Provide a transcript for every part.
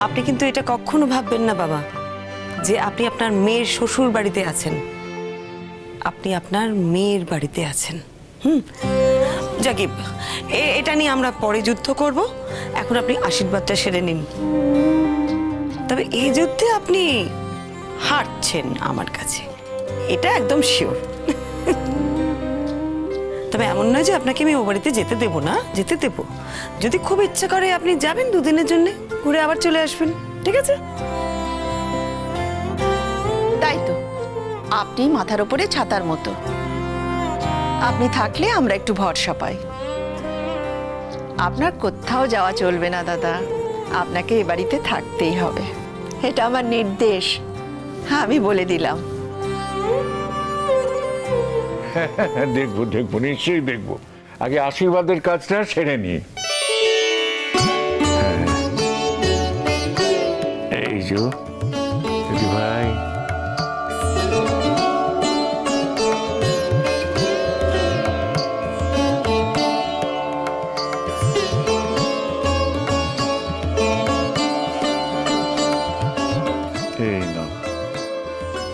আপনি কিন্তু এটা কখনো ভাববেন না, বাবা, যে আপনি আপনার মেয়ের শ্বশুর বাড়িতে আছেন। আপনি আপনার মেয়ের বাড়িতে আছেন। হুম? জাকিব এটা নিয়ে আমরা পরে যুদ্ধ করব। এখন আপনি আশীর্বাদটা সেরে নিন। তবে এই যুদ্ধে আপনি হারছেন আমার কাছে। এটা একদম শিওর। তবে এমন নয় যে আপনাকে আমি ও বাড়িতে যেতে দেবো না, যেতে দেবো। যদি খুব ইচ্ছা করে আপনি যাবেন দুদিনের জন্য। ঘুরে আবার চলে আসবেন ঠিক আছে? তাই তো। আপনি মাথার উপরে ছাতার মতো। আপনি থাকলে আমরা একটু ভরসা পাই। আপনার কোথাও যাওয়া চলবে না দাদা। আপনাকে এ বাড়িতে থাকতেই হবে। এটা আমার নির্দেশ। হ্যাঁ আমি বলে দিলাম। হ্যাঁ, দেখব দেখব নিশ্চয়ই দেখব। আগে আশীর্বাদের কাজটা সেরে নি যো দিদি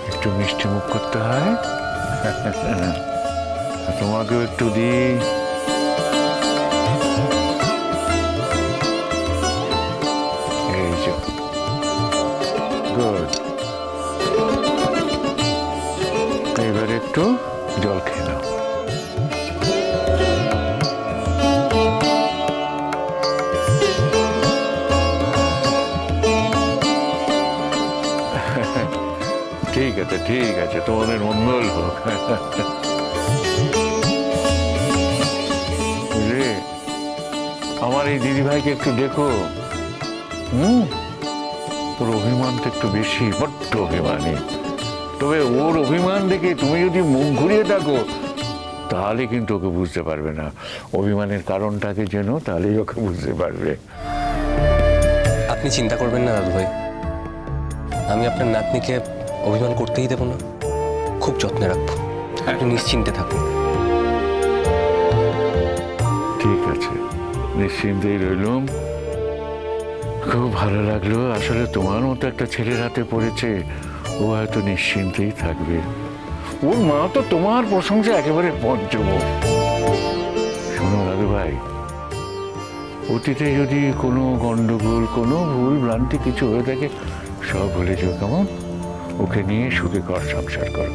একটু মিষ্টি মুখ করতে হয়। তোমাকেও একটু দিই। একটু জল খেয়ে নাও। ঠিক আছে ঠিক আছে, তোমাদের মঙ্গল হোক। আমার এই দিদিভাইকে একটু দেখো। হুম? ওর অভিমানটা একটু বেশি, বড্ড অভিমানী। তবে ওর অভিমান দেখে তুমি যদি মুখ ঘুরিয়ে থাকো তাহলে কিন্তু ওকে বুঝতে পারবে না। অভিমানের কারণটাকে যেন তাহলেই ওকে বুঝতে পারবে। আপনি চিন্তা করবেন না দাদু ভাই। আমি আপনার নাতনিকে অভিমান করতেই দেব না। খুব যত্নে রাখব। আপনি নিশ্চিন্তে থাকুন। ঠিক আছে নিশ্চিন্তেই রইলুম। খুব ভালো লাগল। আসলে তোমার মতো একটা ছেলের হাতে পড়েছে। ও হয়তো নিশ্চিন্তেই থাকবে। ওর মা তো তোমার প্রশংসা একেবারে পঞ্চম শোনো দাদু ভাই অতীতে যদি কোনো গন্ডগোল কোনো ভুল ভ্রান্তি কিছু হয়ে থাকে সব ভুলে যেও কেমন? ওকে নিয়ে সুখে কর সংসার করো।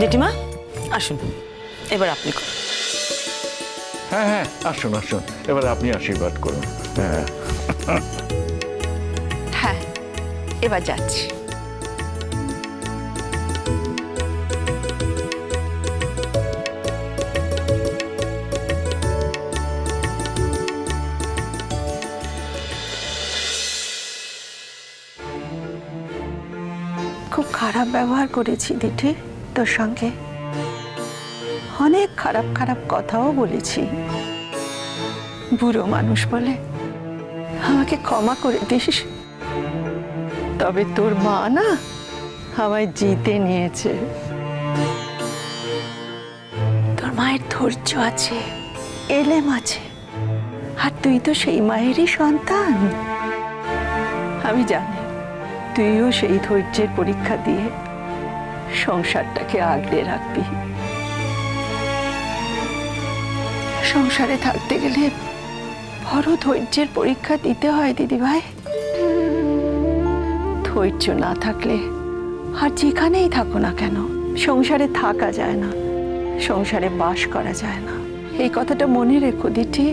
জেঠিমা আসুন। এবার আপনি করুন। হ্যাঁ হ্যাঁ আসুন আসুন। এবার আপনি আশীর্বাদ করুন। হ্যাঁ হ্যাঁ। এবার যাচ্ছি। খুব খারাপ ব্যবহার করেছি, দিঠি, তোর সঙ্গে। অনেক খারাপ খারাপ কথাও বলেছি। বুড়ো মানুষ বলে আমাকে ক্ষমা করে দিস। তবে তোর মা না আমায় জিতে নিয়েছে। তোর মায়ের ধৈর্য আছে এলেম আছে আর তুই তো সেই মায়েরই সন্তান। আমি জানি তুইও সেই ধৈর্যের পরীক্ষা দিয়ে সংসারটাকে আগলে রাখবি। সংসারে থাকতে গেলে বড় ধৈর্যের পরীক্ষা দিতে হয় দিদিভাই। ধৈর্য না থাকলে? আর যেখানেই থাকো না কেন, সংসারে থাকা যায় না, সংসারে বাস করা যায় না। এই কথাটা মনে রেখো দিটি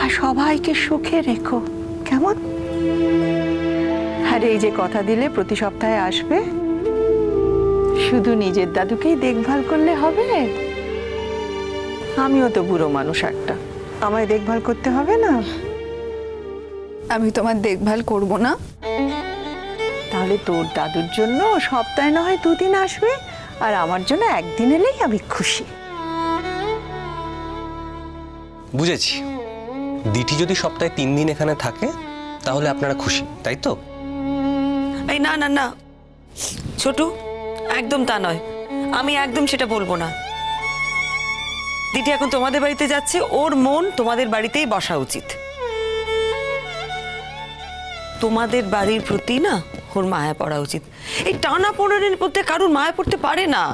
আর সবাইকে সুখে রেখো, কেমন? আর এই যে কথা দিলে প্রতি সপ্তাহে আসবে? শুধু নিজের দাদুকেই দেখভাল করলে হবে? আমিও তো বুড়ো মানুষ একটা, আমায় দেখভাল করতে হবে না? আমি তোমার দেখভাল করব না। তাহলে তোর দাদুর জন্য সপ্তাহে না হয় দুদিন আসবে আর আমার জন্য একদিন এলেই আমি খুশি। বুঝেছি। দিটি যদি সপ্তাহে তিন দিন এখানে থাকে তাহলে আপনারা খুশি তাই তো? এই না না না। ছোটু একদম তা নয়। আমি একদম সেটা বলব না। দিদি এখন তোমাদের বাড়িতে যাচ্ছে ওর মন তোমাদের বাড়িতেই বসা উচিত। তোমাদের বাড়ির প্রতি না ওর মায়া পড়া উচিত। এই টানা পড়ানোর মধ্যে কারোর মায়া পড়তে পারে না।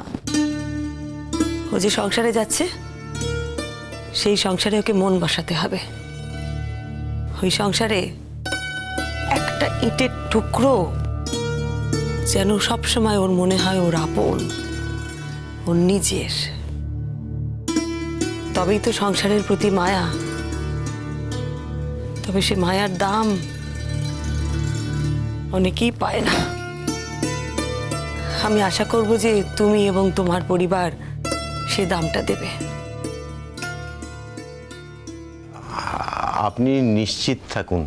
ও যে সংসারে যাচ্ছে, সেই সংসারে ওকে মন বসাতে হবে। ওই সংসারে একটা ইটের টুকরো যেন সবসময় ওর মনে হয় ওর আপন, ওর নিজের। তবেই তো সংসারের প্রতি মায়া। তবে সে মায়ার দাম অনেকেই পায় না। আমি আশা করব যে তুমি এবং তোমার পরিবার সে দামটা দেবে। আপনি নিশ্চিত থাকুন।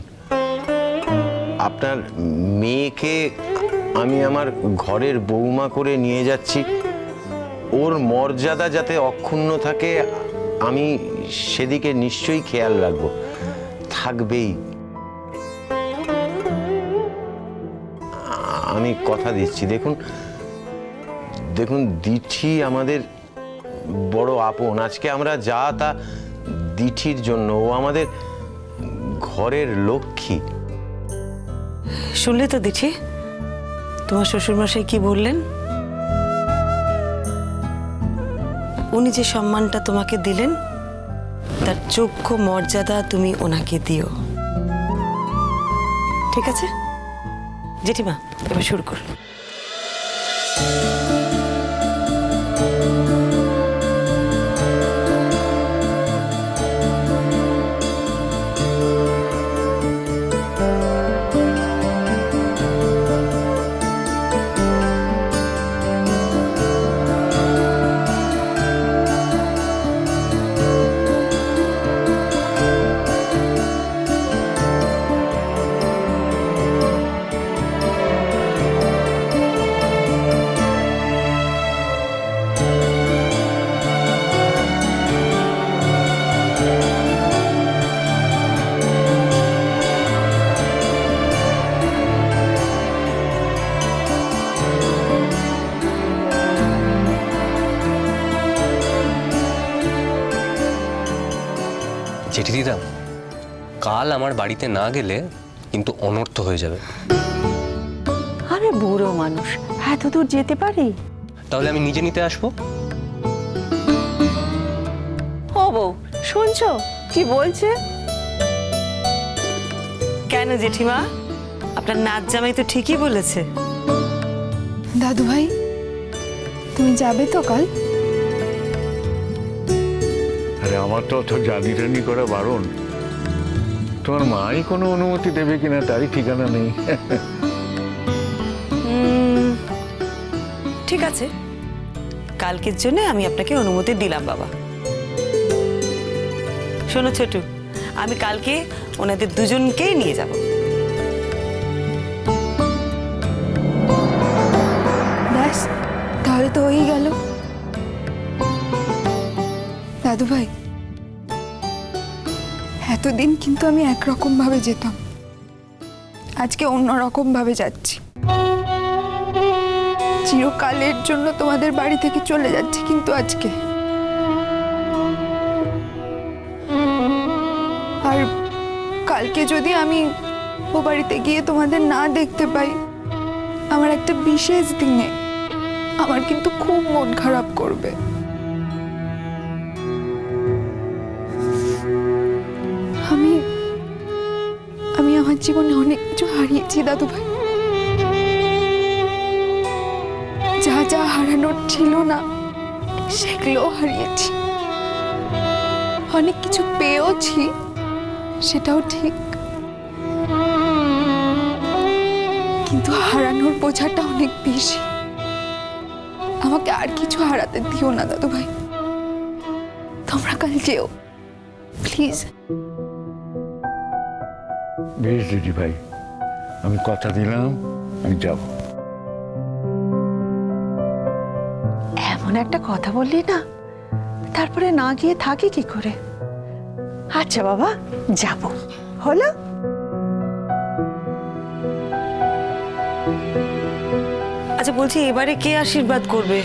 আপনার মেয়েকে আমি আমার ঘরের বৌমা করে নিয়ে যাচ্ছি। ওর মর্যাদা যাতে অক্ষুণ্ণ থাকে, আমি সেদিকে নিশ্চয়ই খেয়াল রাখব। থাকবেই। আমি কথা দিচ্ছি। দেখুন দেখুন, দিঠি আমাদের বড় আপন। আজকে আমরা যা তা দিঠির জন্য, ও আমাদের ঘরের লক্ষ্মী। শুনলে তো দিঠি, তোমার শ্বশুরমশাই কি বললেন? উনি যে সম্মানটা তোমাকে দিলেন, তার যোগ্য মর্যাদা তুমি ওনাকে দিও। ঠিক আছে? জেঠিমা এবার শুরু করো কাল আমার বাড়িতে না গেলে কিন্তু অনর্থ হয়ে যাবে। আরে বুড়ো মানুষ এত দূর যেতে পারি? তাহলে আমি নিজে নিতে আসব? ও বউ শুনছো? কি বলছে? কেন জেঠিমা? আপনার নাচ জামাই তো ঠিকই বলেছে। দাদু ভাই তুমি যাবে তো কাল? আরে আমার তো অত জানি টানি করা বারণ। তোমার মাই কোনো অনুমতি দেবে কিনা তারই ঠিকানা নেই। ঠিক আছে। কালকের জন্য আমি আপনাকে অনুমতি দিলাম বাবা। শোনো ছোটু আমি কালকে ওনাদের দুজনকেই নিয়ে যাব। ব্যাস তাহলে তো হয়েই গেল। দাদু ভাই এতদিন কিন্তু আমি একরকম ভাবে যেতাম। আজকে অন্যরকম ভাবে যাচ্ছি। চিরকালের জন্য তোমাদের বাড়ি থেকে চলে যাচ্ছি কিন্তু আজকে। আর কালকে যদি আমি ও বাড়িতে গিয়ে তোমাদের না দেখতে পাই, আমার একটা বিশেষ দিনে আমার কিন্তু খুব মন খারাপ করবে। আমার জীবনে অনেক কিছু হারিয়েছি দাদু ভাই যা যা হারানোর ছিল না সেগুলোও হারিয়েছি। অনেক কিছু পেয়েওছি, সেটাও ঠিক। কিন্তু হারানোর বোঝাটা অনেক বেশি। আমাকে আর কিছু হারাতে দিও না দাদু ভাই তোমরা কাল যেও, প্লিজ। বেশ দিদি ভাই। আমি কথা দিলাম আমি যাব। এমন একটা কথা বললি না তারপরে না গিয়ে থাকি কি করে? আচ্ছা বাবা যাব। হলো? আচ্ছা বলছি এবারে কে আশীর্বাদ করবে?